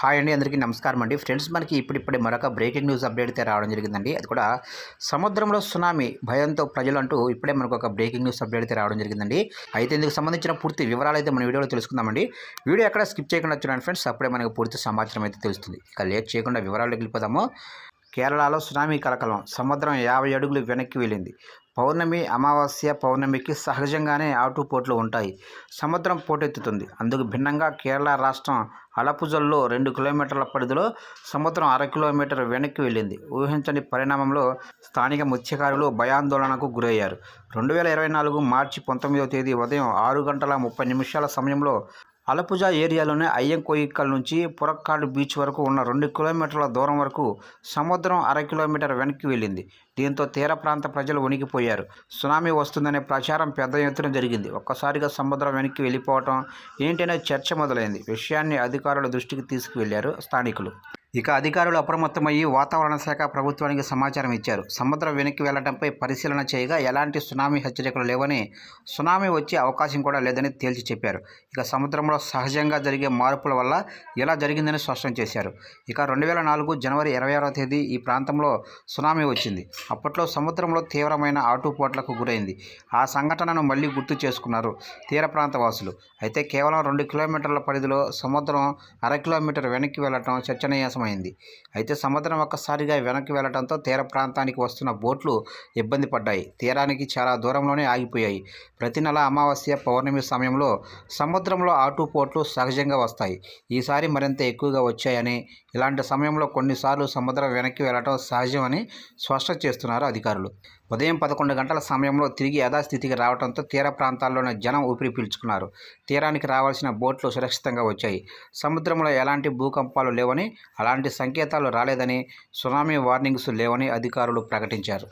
Hi అండి అందరికీ నమస్కారం అండి. ఫ్రెండ్స్ మనకి ఇప్పుడిప్పుడే మరొక బ్రేకింగ్ న్యూస్ అప్డేట్ అయితే రావడం జరిగిందండి. అది కూడా సముద్రంలో సునామీ భయంతో ప్రజలు అంటూ ఇప్పుడే మనకు ఒక బ్రేకింగ్ న్యూస్ అప్డేట్ అయితే రావడం జరిగిందండి. అయితే ఇందుకు సంబంధించిన పూర్తి వివరాలు అయితే మన వీడియోలో తెలుసుకుందామండి. వీడియో ఎక్కడ స్కిప్ చేయకుండా చూడండి ఫ్రెండ్స్. అప్పుడే మనకు పూర్తి సమాచారం అయితే తెలుస్తుంది. ఇక లేట్ చేయకుండా వివరాలు వెళ్ళిపోదాము. కేరళలో సునామీ కలకలం. సముద్రం యాభై అడుగులు వెనక్కి వెళ్ళింది. పౌర్ణమి అమావాస్య పౌర్ణమికి సహజంగానే ఆటుపోట్లు ఉంటాయి. సముద్రం పోటెత్తుతుంది. అందుకు భిన్నంగా కేరళ రాష్ట్రం అలపుజల్లో రెండు కిలోమీటర్ల పరిధిలో సముద్రం అర కిలోమీటర్ వెనక్కి వెళ్ళింది. ఊహించని పరిణామంలో స్థానిక మత్స్యకారులు భయాందోళనకు గురయ్యారు. రెండు వేల ఇరవై నాలుగు మార్చి పంతొమ్మిదవ తేదీ ఉదయం ఆరు గంటల ముప్పై నిమిషాల సమయంలో అలపుజా ఏరియాలోని అయ్యంకోయిక్కల్ నుంచి పురక్కాడు బీచ్ వరకు ఉన్న రెండు కిలోమీటర్ల దూరం వరకు సముద్రం అర కిలోమీటర్ వెనక్కి వెళ్ళింది. దీంతో తీర ప్రాంత ప్రజలు ఉనికిపోయారు సునామీ వస్తుందనే ప్రచారం పెద్ద ఎత్తున జరిగింది. ఒక్కసారిగా సముద్రం వెనక్కి వెళ్ళిపోవటం ఏంటనే చర్చ మొదలైంది. విషయాన్ని అధికారుల దృష్టికి తీసుకువెళ్ళారు స్థానికులు. ఇక అధికారులు అప్రమత్తమయ్యి వాతావరణ శాఖ ప్రభుత్వానికి సమాచారం ఇచ్చారు. సముద్రం వెనక్కి వెళ్ళడంపై పరిశీలన చేయగా ఎలాంటి సునామీ హెచ్చరికలు లేవని సునామీ వచ్చే అవకాశం కూడా లేదని తేల్చి చెప్పారు. ఇక సముద్రంలో సహజంగా జరిగే మార్పుల వల్ల ఎలా జరిగిందని స్పష్టం చేశారు. ఇక రెండు వేల నాలుగు జనవరి ఇరవై ఆరో తేదీ ఈ ప్రాంతంలో సునామీ వచ్చింది. అప్పట్లో సముద్రంలో తీవ్రమైన ఆటుపోట్లకు గురైంది. ఆ సంఘటనను మళ్ళీ గుర్తు చేసుకున్నారు తీర ప్రాంతవాసులు. అయితే కేవలం రెండు కిలోమీటర్ల పరిధిలో సముద్రం అర కిలోమీటర్ వెనక్కి వెళ్ళటం చర్చనీయాంశమైంది అయితే సముద్రం ఒక్కసారిగా వెనక్కి వెళ్ళడంతో తీర ప్రాంతానికి వస్తున్న బోట్లు ఇబ్బంది పడ్డాయి. తీరానికి చాలా దూరంలోనే ఆగిపోయాయి. ప్రతి నెల అమావాస్య పౌర్ణమి సమయంలో సముద్రంలో ఆటుపోట్లు సహజంగా వస్తాయి. ఈసారి మరింత ఎక్కువగా వచ్చాయని ఇలాంటి సమయంలో కొన్నిసార్లు సముద్రం వెనక్కి వెళ్ళటం సహజమని స్పష్టం చేస్తున్నారు అధికారులు. ఉదయం పదకొండు గంటల సమయంలో తిరిగి యథాస్థితికి రావడంతో తీర ప్రాంతాల్లోని జనం ఊపిరి పీల్చుకున్నారు. తీరానికి రావాల్సిన బోట్లు సురక్షితంగా వచ్చాయి. సముద్రంలో ఎలాంటి భూకంపాలు లేవని అలాంటి సంకేతాలు రాలేదని సునామీ వార్నింగ్స్ లేవని అధికారులు ప్రకటించారు.